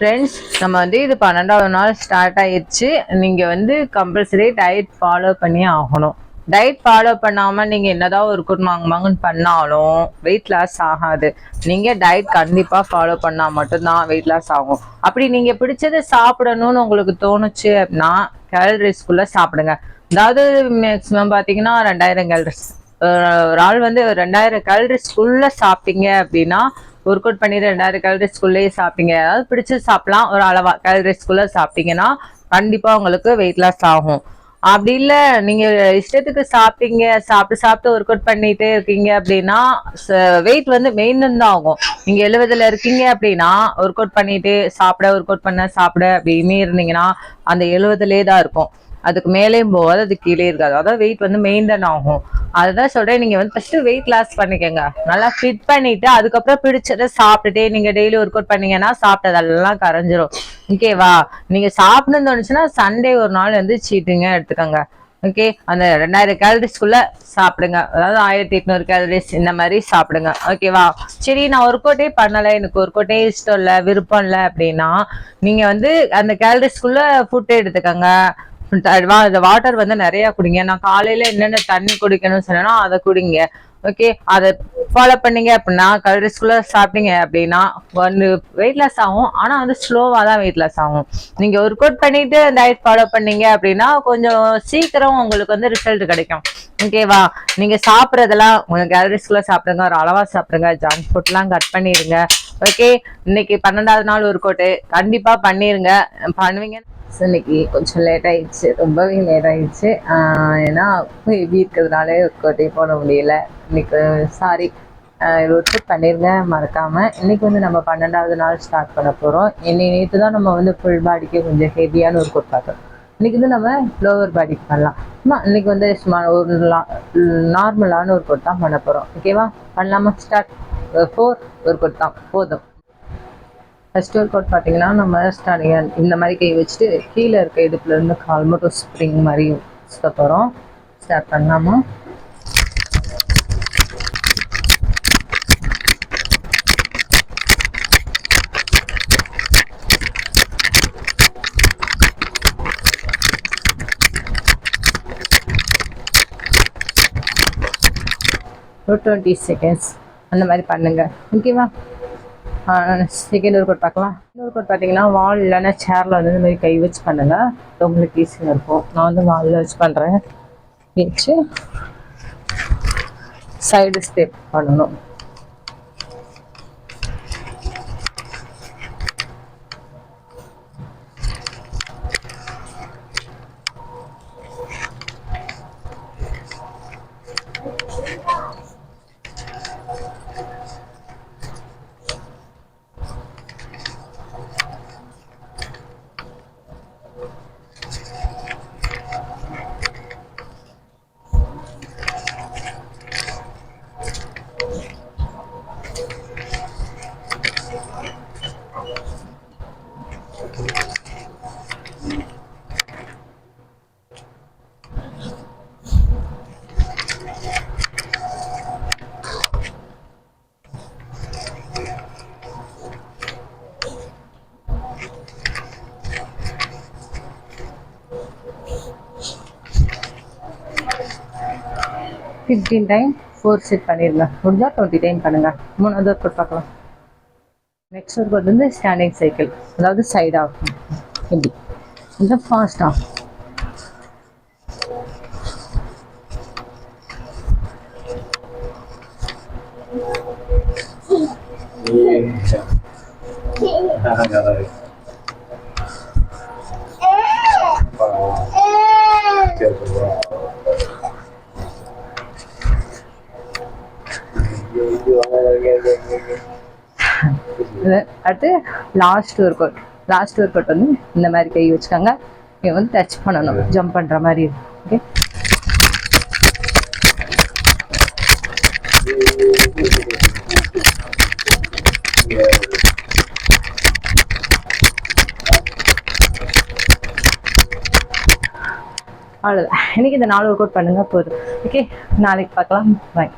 Friends நம்ம வந்து இது பன்னெண்டாவது நாள் ஸ்டார்ட் ஆயிடுச்சு. நீங்கள் வந்து கம்பல்சரி டயட் ஃபாலோ பண்ணி ஆகணும். டயட் ஃபாலோ பண்ணாமல் நீங்கள் என்னதான் ஒரு குட் மாங்கன்னு பண்ணாலும் வெயிட் லாஸ் ஆகாது. நீங்கள் டயட் கண்டிப்பாக ஃபாலோ பண்ணால் மட்டும்தான் வெயிட் லாஸ் ஆகும். அப்படி நீங்கள் பிடிச்சதை சாப்பிடணும்னு உங்களுக்கு தோணுச்சு அப்படின்னா கேலரிஸ்குள்ளே சாப்பிடுங்க. அதாவது மேக்ஸிமம் பார்த்தீங்கன்னா ரெண்டாயிரம் கேலரிஸ் ஒரு ஆள் வந்து ரெண்டாயிரம் கேலரிஸ்குள்ளே சாப்பிட்டீங்க அப்படின்னா ஒர்க் அவுட் பண்ணி ரெண்டாயிரம் கேலரிஸ்குள்ளேயே சாப்பிட்டீங்க. அதாவது பிடிச்சி சாப்பிடலாம் ஒரு அளவா கேலரிஸ்குள்ளே சாப்பிட்டீங்கன்னா கண்டிப்பாக உங்களுக்கு வெயிட் லாஸ் ஆகும். அப்படி இல்லை நீங்கள் இஷ்டத்துக்கு சாப்பிட்டீங்க சாப்பிட்டு சாப்பிட்டு ஒர்க் அவுட் பண்ணிட்டே இருக்கீங்க அப்படின்னா வெயிட் வந்து மெயின்டைன் தான் ஆகும். நீங்கள் எழுபதுல இருக்கீங்க அப்படின்னா ஒர்க் அவுட் பண்ணிட்டு சாப்பிட ஒர்க் அவுட் பண்ண சாப்பிட அப்படின்னு இருந்தீங்கன்னா அந்த எழுபதுலேயே தான் இருக்கும். அதுக்கு மேலேயும் போகாது அது கீழே இருக்காது. அதாவது வெயிட் வந்து மெயின்டைன் ஆகும். அதுதான் சொல்றேன் நீங்க வந்து ஃபர்ஸ்ட் வெயிட் லாஸ் பண்ணிக்கோங்க. நல்லா ஃபிட் பண்ணிட்டு அதுக்கப்புறம் பிடிச்சதை சாப்பிட்டுட்டே நீங்க டெய்லி ஒர்க் அவுட் பண்ணீங்கன்னா சாப்பிட்டதெல்லாம் கரைஞ்சிரும். ஓகேவா நீங்க சாப்பிடணும்னு தோணுச்சுன்னா சண்டே ஒரு நாள் வந்து சீட்டுங்க எடுத்துக்கோங்க. ஓகே அந்த ரெண்டாயிரம் கேலரிஸ்க்குள்ள சாப்பிடுங்க. அதாவது ஆயிரத்தி எட்நூறு கேலரிஸ் இந்த மாதிரி சாப்பிடுங்க. ஓகேவா சரி நான் ஒர்க் அவுட்டே பண்ணலை. எனக்கு ஒர்க் அவுட்டே இஷ்டம் இல்லை விருப்பம் இல்லை அப்படின்னா நீங்க வந்து அந்த கேலரிஸ்க்குள்ள ஃபுட் எடுத்துக்கோங்க. வாட்டர் வந்து நிறைய குடிங்க. நான் காலையில என்னென்ன தண்ணி குடிக்கணும்னு சொன்னேன்னா அதை குடிங்க. ஓகே அதை ஃபாலோ பண்ணீங்க அப்படின்னா கலரிஸ்குள்ள சாப்பிட்டீங்க அப்படின்னா வந்து வெயிட் லாஸ் ஆகும். ஆனா வந்து ஸ்லோவா தான் வெயிட் லாஸ் ஆகும். நீங்க ஒர்க் அவுட் பண்ணிட்டு டயட் ஃபாலோ பண்ணீங்க அப்படின்னா கொஞ்சம் சீக்கிரம் உங்களுக்கு வந்து ரிசல்ட் கிடைக்கும். ஓகேவா நீங்க சாப்பிட்றதெல்லாம் உங்க கேலரிஸ்குள்ள சாப்பிடுங்க. ஒரு அளவா சாப்பிடுங்க. ஜங்க் ஃபுட்லாம் கட் பண்ணிடுங்க ஓகே இன்னைக்கு பன்னெண்டாவது நாள் ஒர்க் அவுட்டு கண்டிப்பா பண்ணிருங்க. பண்ணுவீங்க ஸோ இன்னைக்கு கொஞ்சம் லேட் ஆயிடுச்சு. ரொம்பவே லேட் ஆயிடுச்சு. ஏன்னா ஹெவி இருக்கிறதுனால ஒர்க்கவுட்டே போட முடியல. இன்னைக்கு சாரி ஒர்க் அவுட் பண்ணிருங்க மறக்காம. இன்னைக்கு வந்து நம்ம பன்னெண்டாவது நாள் ஸ்டார்ட் பண்ண போகிறோம் இன்னை நேற்று தான் நம்ம வந்து ஃபுல் பாடிக்கு கொஞ்சம் ஹெவியான ஒரு கோட் பார்த்தோம். இன்னைக்கு வந்து நம்ம லோவர் பாடிக்கு பண்ணலாம். அம்மா இன்னைக்கு வந்து சும்மா ஒரு நார்மலான ஒரு கோட் தான் பண்ண போகிறோம் ஓகேவா பண்ணலாமா? ஸ்டார்ட் ஃபோர் ஒரு கோட் தான். போதும். ஃபஸ்ட் ஒர்க் அவுட் பார்த்தீங்கன்னா நம்ம ஸ்டார்டிங் இந்த மாதிரி கை வச்சுட்டு கீழே இருக்க இடுப்புலேருந்து கால் மட்டும் ஸ்ப்ரிங் மாதிரி சுத்த போகிறோம் ஸ்டார்ட் பண்ணலாமா? ஒரு டுவெண்ட்டி செகண்ட்ஸ் அந்த மாதிரி பண்ணுங்க. ஓகேவா செகண்ட் ஒர்க் பார்க்கலாம். இன்னொரு கோட் பார்த்தீங்கன்னா வால் இல்லைன்னா சேரில் வந்து இந்த மாதிரி கை வச்சு பண்ணுங்க. உங்களுக்கு ஈஸியாக இருக்கும். நான் வந்து வாலில் வச்சு பண்ணுறேன் வச்சு சைடு ஸ்டெப் பண்ணணும். ஃபிஃப்டீன் டைம் ஃபோர் செட் பண்ணிடுங்க முடிஞ்சால் டுவெண்ட்டி டைம் பண்ணுங்கள் மூணாவது ஒர்க் அவுட் பார்க்கலாம். நெக்ஸ்ட் ஒர்க் அவுட் வந்து ஸ்டாண்டிங் சைக்கிள் அதாவது சைட் ஆகும் இப்படி. கொஞ்சம் ஃபாஸ்ட் ஆகும் அடுத்து last work out last work out வந்து இந்த மாதிரி கை வச்சுக்கோங்க. இங்கே வந்து டச் பண்ணணும். ஜம்ப் பண்ணுற மாதிரி ஓகே அவ்வளோதான் இன்னைக்கு இந்த நாலு ஒர்க் அவுட் பண்ணுங்க போதும். ஓகே நாளைக்கு பார்க்கலாம். பாய்